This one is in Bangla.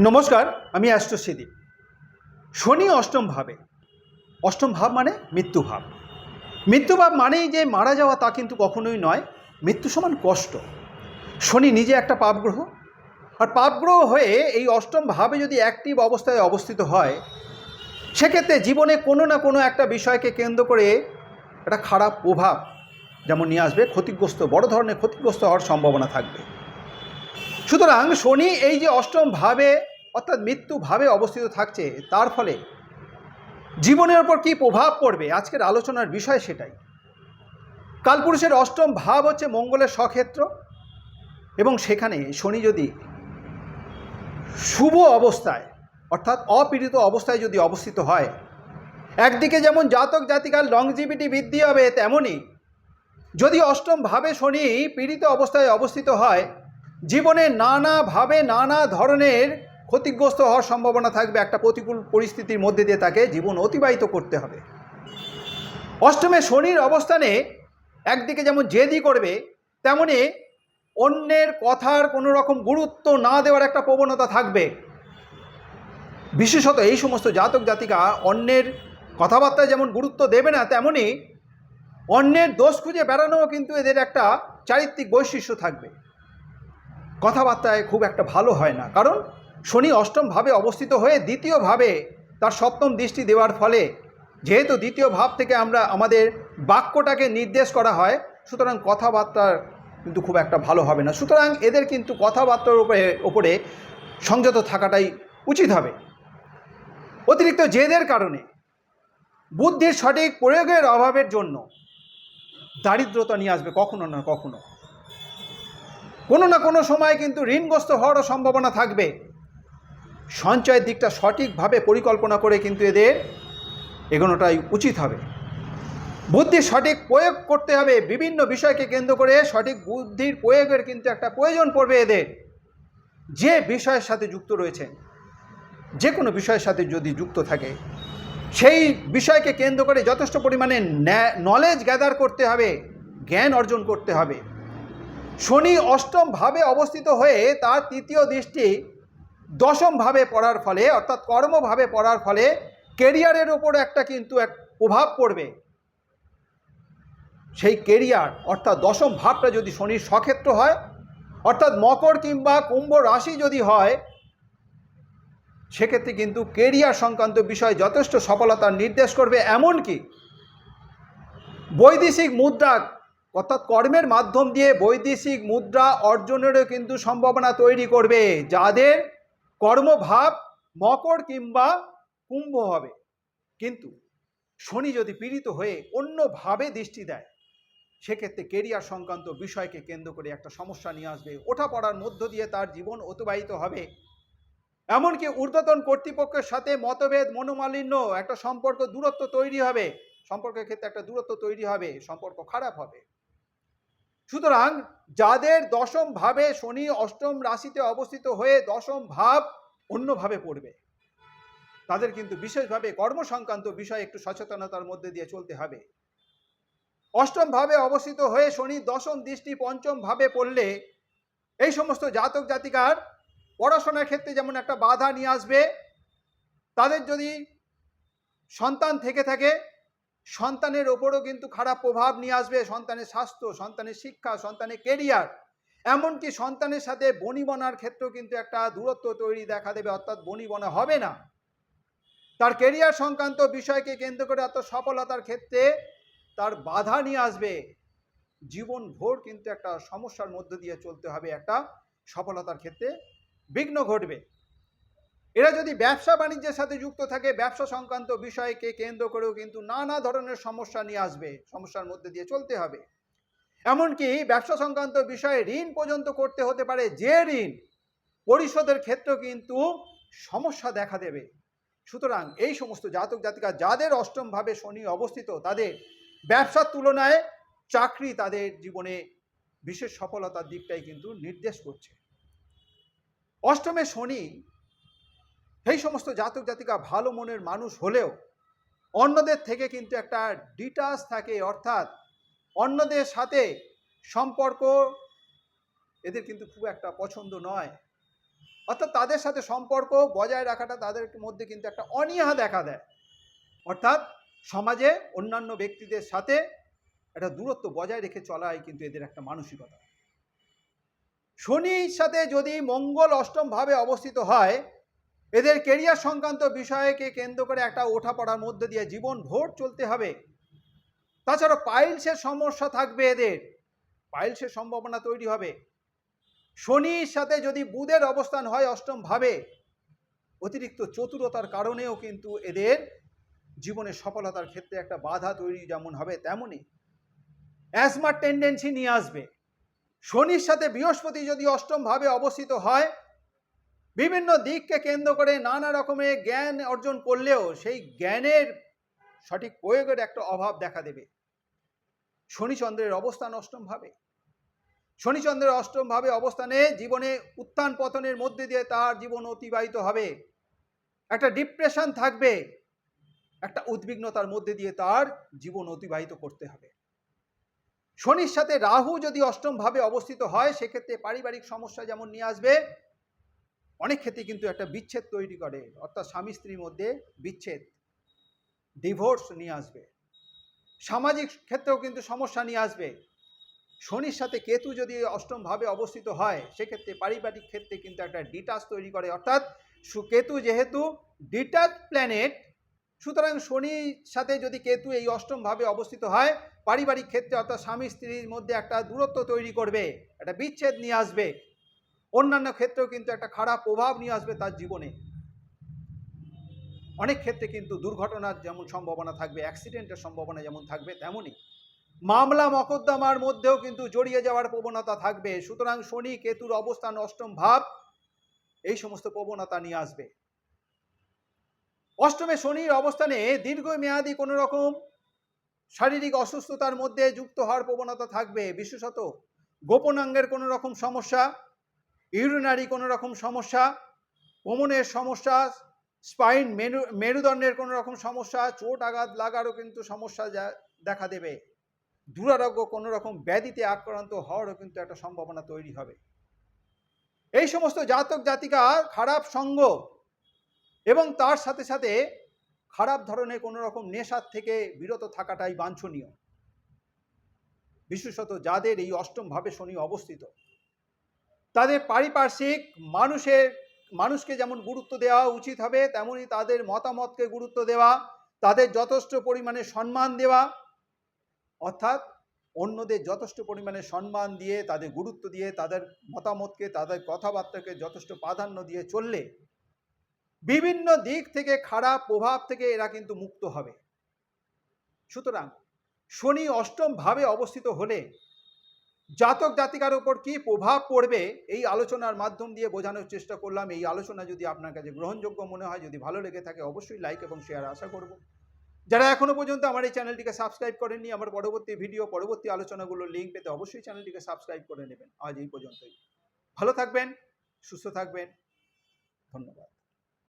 নমস্কার, আমি অ্যাস্ট্রোসিদি শনি অষ্টম ভাবে। অষ্টম ভাব মানে মৃত্যু ভাব। মৃত্যু ভাব মানেই যে মারা যাওয়া তা কিন্তু কখনোই নয়, মৃত্যু সমান কষ্ট। শনি নিজে একটা পাপগ্রহ। আর পাপগ্রহ হয়ে এই অষ্টম ভাবে যদি অ্যাক্টিভ অবস্থায় অবস্থিত হয়, সেক্ষেত্রে জীবনে কোনো না কোনো একটা বিষয়কে কেন্দ্র করে একটা খারাপ প্রভাব যেমন নিয়ে আসবে, ক্ষতিগ্রস্ত, বড় ধরনের ক্ষতিগ্রস্ত হওয়ার সম্ভাবনা থাকবে। সুতরাং শনি এই যে অষ্টম ভাবে, অর্থাৎ মৃত্যু ভাবে অবস্থিত থাকছে, তার ফলে জীবনের ওপর কী প্রভাব পড়বে? আজকের আলোচনার বিষয় সেটাই। কালপুরুষের অষ্টম ভাব হচ্ছে মঙ্গলের স্বক্ষেত্র এবং সেখানে শনি যদি শুভ অবস্থায়, অর্থাৎ অপীড়িত অবস্থায় যদি অবস্থিত হয়, একদিকে যেমন জাতক জাতিকার লংজিভিটি বৃদ্ধি হবে তেমনই যদি অষ্টম ভাবে শনি পীড়িত অবস্থায় অবস্থিত হয় জীবনে নানাভাবে নানা ধরনের ক্ষতিগ্রস্ত হওয়ার সম্ভাবনা থাকবে। একটা প্রতিকূল পরিস্থিতির মধ্যে দিয়ে তাকে জীবন অতিবাহিত করতে হবে। অষ্টমে শনির অবস্থানে একদিকে যেমন জেদি করবে, তেমনি অন্যের কথার কোনো রকম গুরুত্ব না দেওয়ার একটা প্রবণতা থাকবে। বিশেষত এই সমস্ত জাতক জাতিকা অন্যের কথাবার্তায় যেমন গুরুত্ব দেবে না, তেমনি অন্যের দোষ খুঁজে বেড়ানোও কিন্তু এদের একটা চারিত্রিক বৈশিষ্ট্য থাকবে। কথাবার্তায় খুব একটা ভালো হয় না। কারণ শনি অষ্টমভাবে অবস্থিত হয়ে দ্বিতীয়ভাবে তার সপ্তম দৃষ্টি দেওয়ার ফলে যেহেতু দ্বিতীয় ভাব থেকে আমরা আমাদের বাক্যটাকে নির্দেশ করা হয়, সুতরাং কথাবার্তার কিন্তু খুব একটা ভালো হবে না। সুতরাং এদের কিন্তু কথাবার্তার উপরে ওপরে সংযত থাকাটাই উচিত হবে। অতিরিক্ত জেদের কারণে বুদ্ধির সঠিক প্রয়োগের অভাবের জন্য দারিদ্রতা নিয়ে আসবে কখনো না কখনো। কোনো না কোনো সময় কিন্তু ঋণগ্রস্ত হওয়ারও সম্ভাবনা থাকবে। সঞ্চয়ের দিকটা সঠিকভাবে পরিকল্পনা করে কিন্তু এদের এগোনোটাই উচিত হবে। বুদ্ধির সঠিক প্রয়োগ করতে হবে, বিভিন্ন বিষয়কে কেন্দ্র করে সঠিক বুদ্ধির প্রয়োগের কিন্তু একটা প্রয়োজন পড়বে এদের। যে বিষয়ের সাথে যুক্ত রয়েছে, যে কোনো বিষয়ের সাথে যদি যুক্ত থাকে, সেই বিষয়কে কেন্দ্র করে যথেষ্ট পরিমাণে নলেজ গ্যাদার করতে হবে, জ্ঞান অর্জন করতে হবে। শনি অষ্টম ভাবে অবস্থিত হয়ে তার তৃতীয় দৃষ্টি দশম ভাবে পড়ার ফলে, অর্থাৎ কর্মভাবে পড়ার ফলে কেরিয়ারের ওপর একটা কিন্তু এক প্রভাব পড়বে। সেই কেরিয়ার অর্থাৎ দশম ভাবটা যদি শনির সক্ষেত্র হয়, অর্থাৎ মকর কিংবা কুম্ভ রাশি যদি হয়, সেক্ষেত্রে কিন্তু কেরিয়ার সংক্রান্ত বিষয় যথেষ্ট সফলতার নির্দেশ করবে। এমনকি বৈদেশিক মুদ্রা অর্থাৎ কর্মের মাধ্যম দিয়ে বৈদেশিক মুদ্রা অর্জনেরও কিন্তু সম্ভাবনা তৈরি করবে, যাদের কর্মভাব মকর কিংবা কুম্ভ হবে। কিন্তু শনি যদি পীড়িত হয়ে অন্যভাবে দৃষ্টি দেয়, সেক্ষেত্রে কেরিয়ার সংক্রান্ত বিষয়কে কেন্দ্র করে একটা সমস্যা নিয়ে আসবে। ওঠা পড়ার মধ্য দিয়ে তার জীবন অতিবাহিত হবে। এমনকি ঊর্ধ্বতন কর্তৃপক্ষের সাথে মতভেদ, মনোমালিন্য, একটা সম্পর্ক দূরত্ব তৈরি হবে। সম্পর্কের ক্ষেত্রে একটা দূরত্ব তৈরি হবে, সম্পর্ক খারাপ হবে। সুতরাং যাদের দশম ভাবে শনি অষ্টম রাশিতে অবস্থিত হয়ে দশম ভাব অন্যভাবে পড়বে। তাদের কিন্তু বিশেষভাবে কর্ম সংক্রান্ত বিষয়ে একটু সচেতনতার মধ্যে দিয়ে চলতে হবে। অষ্টম ভাবে অবস্থিত হয়ে শনি দশম দৃষ্টি পঞ্চম ভাবে পড়লে এই সমস্ত জাতক জাতিকার পড়াশোনার ক্ষেত্রে যেমন একটা বাধা নিয়ে আসবে, তাদের যদি সন্তান থেকে থাকে সন্তানের ওপরও কিন্তু খারাপ প্রভাব নিয়ে আসবে। সন্তানের স্বাস্থ্য, সন্তানের শিক্ষা, সন্তানের কেরিয়ার এমনকি সন্তানের সাথে বনিবনার ক্ষেত্রেও কিন্তু একটা দূরত্ব তৈরি দেখা দেবে, অর্থাৎ বনিবনা হবে না। তার কেরিয়ার সংক্রান্ত বিষয়কে কেন্দ্র করে অর্থাৎ সফলতার ক্ষেত্রে তার বাধা নিয়ে আসবে। জীবন ভোর কিন্তু একটা সমস্যার মধ্য দিয়ে চলতে হবে, একটা সফলতার ক্ষেত্রে বিঘ্ন ঘটবে। এরা যদি ব্যবসা বাণিজ্যের সাথে যুক্ত থাকে, ব্যবসা সংক্রান্ত বিষয়কে কেন্দ্র করেও কিন্তু নানা ধরনের সমস্যা নিয়ে আসবে, সমস্যার মধ্যে দিয়ে চলতে হবে। এমনকি ব্যবসা সংক্রান্ত বিষয়ে ঋণ পর্যন্ত করতে হতে পারে যে ঋণ, পরিশোধের ক্ষেত্রেও কিন্তু সমস্যা দেখা দেবে। সুতরাং এই সমস্ত জাতক জাতিকা যাদের অষ্টমভাবে শনি অবস্থিত, তাদের ব্যবসার তুলনায় চাকরি তাদের জীবনে বিশেষ সফলতার দিকটাই কিন্তু নির্দেশ করছে। অষ্টমে শনি সেই সমস্ত জাতক জাতিকা ভালো মনের মানুষ হলেও অন্যদের থেকে কিন্তু একটা ডিটাচ থাকে, অর্থাৎ অন্যদের সাথে সম্পর্ক এদের কিন্তু খুব একটা পছন্দ নয়। অর্থাৎ তাদের সাথে সম্পর্ক বজায় রাখাটা তাদের মধ্যে কিন্তু একটা অনীহা দেখা দেয়। অর্থাৎ সমাজে অন্যান্য ব্যক্তিদের সাথে একটা দূরত্ব বজায় রেখে চলাই কিন্তু এদের একটা মানসিকতা। শনির সাথে যদি মঙ্গল অষ্টম ভাবে অবস্থিত হয় এদের কেরিয়ার সংক্রান্ত বিষয়কে কেন্দ্র করে একটা ওঠাপড়ার মধ্যে দিয়ে জীবন ভোর চলতে হবে। তাছাড়া পাইলসের সমস্যা থাকবে এদের। পাইলসের সম্ভাবনা তৈরি হবে। শনির সাথে যদি বুধের অবস্থান হয় অষ্টম ভাবে অতিরিক্ত চতুরতার কারণেও কিন্তু এদের জীবনের সফলতার ক্ষেত্রে একটা বাধা তৈরি যেমন হবে তেমনই। অ্যাসমার টেন্ডেন্সি নিয়ে আসবে। শনির সাথে বৃহস্পতি যদি অষ্টম ভাবে অবস্থিত হয় বিভিন্ন দিককে কেন্দ্র করে নানা রকমের জ্ঞান অর্জন করলেও সেই জ্ঞানের সঠিক প্রয়োগের একটা অভাব দেখা দেবে। শনিচন্দ্রের অবস্থান অষ্টম ভাবে। শনিচন্দ্রের অষ্টম ভাবে অবস্থানে জীবনে উত্থান পতনের মধ্যে দিয়ে তার জীবন অতিবাহিত হবে। একটা ডিপ্রেশন থাকবে। একটা উদ্বিগ্নতার মধ্যে দিয়ে তার জীবন অতিবাহিত করতে হবে। শনির সাথে রাহু যদি অষ্টম ভাবে অবস্থিত হয়, সেক্ষেত্রে পারিবারিক সমস্যা যেমন নিয়ে আসবে অনেক ক্ষেত্রে কিন্তু একটা বিচ্ছেদ তৈরি করে, অর্থাৎ স্বামী স্ত্রীর মধ্যে বিচ্ছেদ ডিভোর্স নিয়ে আসবে। সামাজিক ক্ষেত্রেও কিন্তু সমস্যা নিয়ে আসবে। শনির সাথে কেতু যদি অষ্টম ভাবে অবস্থিত হয়, সেক্ষেত্রে পারিবারিক ক্ষেত্রে কিন্তু একটা ডিটাচ তৈরি করে, অর্থাৎ কেতু যেহেতু ডিটাচ প্ল্যানেট সুতরাং শনির সাথে যদি কেতু এই অষ্টম ভাবে অবস্থিত হয়, পারিবারিক ক্ষেত্রে অর্থাৎ স্বামী স্ত্রীর মধ্যে একটা দূরত্ব তৈরি করবে, একটা বিচ্ছেদ নিয়ে আসবে। অন্যান্য ক্ষেত্রেও কিন্তু একটা খারাপ প্রভাব নিয়ে আসবে তার জীবনে। অনেক ক্ষেত্রে কিন্তু দুর্ঘটনার যেমন সম্ভাবনা থাকবে অ্যাক্সিডেন্টের সম্ভাবনা যেমন থাকবে, তেমনই। মামলা মকদ্দমার মধ্যেও কিন্তু জড়িয়ে যাওয়ার প্রবণতা থাকবে। সুতরাং শনি কেতুর অবস্থান অষ্টম ভাব, এই সমস্ত প্রবণতা নিয়ে আসবে। অষ্টমে শনির অবস্থানে দীর্ঘমেয়াদী কোনো রকম শারীরিক অসুস্থতার মধ্যে যুক্ত হওয়ার প্রবণতা থাকবে। বিশেষত গোপনাঙ্গের কোনো রকম সমস্যা ইউরিনারি কোনো রকম সমস্যা কোমনের সমস্যা, স্পাইন মেরু, মেরুদণ্ডের কোনো রকম সমস্যা, চোট আঘাত লাগারও কিন্তু সমস্যা দেখা দেবে। দুরারোগ্য কোনো রকম ব্যাধিতে আক্রান্ত হওয়ারও কিন্তু একটা সম্ভাবনা তৈরি হবে। এই সমস্ত জাতক জাতিকা খারাপ সঙ্গ এবং তার সাথে সাথে খারাপ ধরনের কোনো রকম নেশার থেকে বিরত থাকাটাই বাঞ্ছনীয়। বিশেষত যাদের এই অষ্টম ভাবে শনি অবস্থিত। তাদের পারিপার্শ্বিক মানুষের, মানুষকে যেমন গুরুত্ব দেওয়া উচিত হবে, তেমনি তাদের মতামতকে গুরুত্ব দেওয়া, তাদের যথেষ্ট পরিমাণে সম্মান দেওয়া, অর্থাৎ অন্যদের যথেষ্ট পরিমাণে সম্মান দিয়ে, তাদের গুরুত্ব দিয়ে, তাদের মতামতকে, তাদের কথাবার্তাকে যথেষ্ট প্রাধান্য দিয়ে চললে বিভিন্ন দিক থেকে খারাপ প্রভাব থেকে এরা কিন্তু মুক্ত হবে। সুতরাং শনি অষ্টম ভাবে অবস্থিত হলে জাতক জাতিকার উপর কি প্রভাব পড়বে? এই আলোচনার মাধ্যম দিয়ে বোঝানোর চেষ্টা করলাম। এই আলোচনা যদি আপনার কাছে গ্রহণযোগ্য মনে হয়, যদি ভালো লেগে থাকে, অবশ্যই লাইক এবং শেয়ার আশা করব। যারা এখনও পর্যন্ত আমার এই চ্যানেলটিকে সাবস্ক্রাইব করেননি, আমার পরবর্তী ভিডিও পরবর্তী আলোচনাগুলোর লিঙ্ক পেতে অবশ্যই চ্যানেলটিকে সাবস্ক্রাইব করে নেবেন। আজ এই পর্যন্তই। ভালো থাকবেন, সুস্থ থাকবেন। ধন্যবাদ।